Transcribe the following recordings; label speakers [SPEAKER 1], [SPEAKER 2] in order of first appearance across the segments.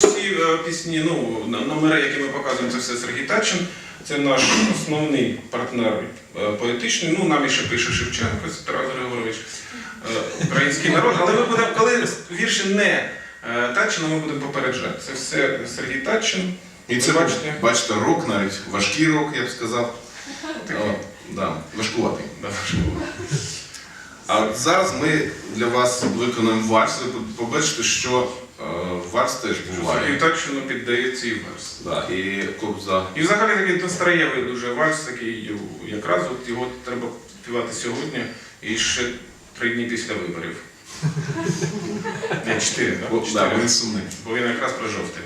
[SPEAKER 1] Ці е, пісні, ну, номери, які ми показуємо, це все Сергій Тачин. Це наш основний партнер е, поетичний. Ну, нам ще пише Шевченко, це Тарас Григорович, е, український народ. Але ми будемо, коли вірші не Татчина, ми будемо попереджати. Це все Сергій Тачин.
[SPEAKER 2] І
[SPEAKER 1] Ви
[SPEAKER 2] це
[SPEAKER 1] бачите?
[SPEAKER 2] бачите, рок навіть, важкий рок, я б сказав. О, да, важкуватий.
[SPEAKER 1] Да.
[SPEAKER 2] А зараз ми для вас виконуємо вальс. Ви побачите, що е, буває. теж
[SPEAKER 1] так,
[SPEAKER 2] що
[SPEAKER 1] Татчину піддається і варс.
[SPEAKER 2] Да, і кобза.
[SPEAKER 1] І взагалі такий настроєвий дуже вальс, такий якраз от його треба співати сьогодні і ще три дні після виборів. Не, чотири, так?
[SPEAKER 2] О, да, він сумний.
[SPEAKER 1] Бо він якраз про жовтень.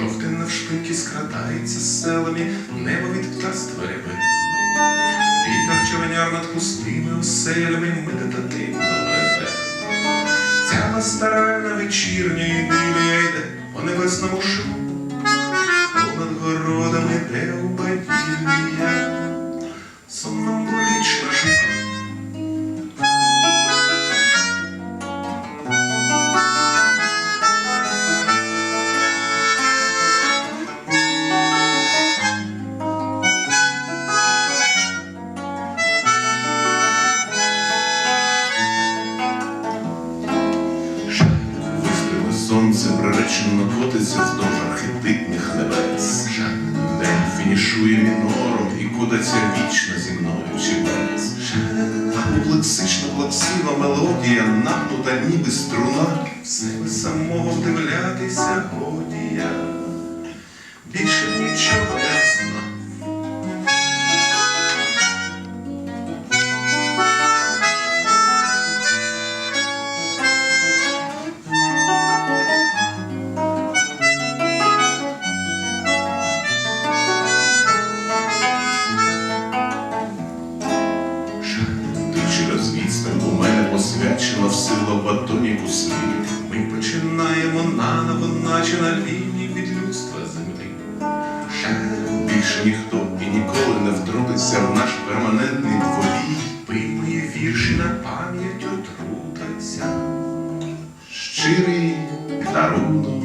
[SPEAKER 1] Жовтень навшпиньки скрадається селами, небо від птаства ряби. Вітер човеняр над пустими оселями медитативно реве. Ця пасторальна вечірня ідилія йде по небесному шляху, понад городами
[SPEAKER 2] сонце приречено котиться вздовж архетипних небес. День фінішує мінором і кодиться вічно зі мною чи без. Лексично плаксива мелодія, напнута ніби струна.
[SPEAKER 1] В самого вдивлятися годія. Більше
[SPEAKER 2] у сила в силу батоніку світ.
[SPEAKER 1] Ми починаємо наново, наче на лінії від людства землі.
[SPEAKER 2] Більше ніхто і ніколи не втрутиться в наш перманентний дволій.
[SPEAKER 1] Пий мої вірші на пам'ять отрутаться.
[SPEAKER 2] Щирий дарунок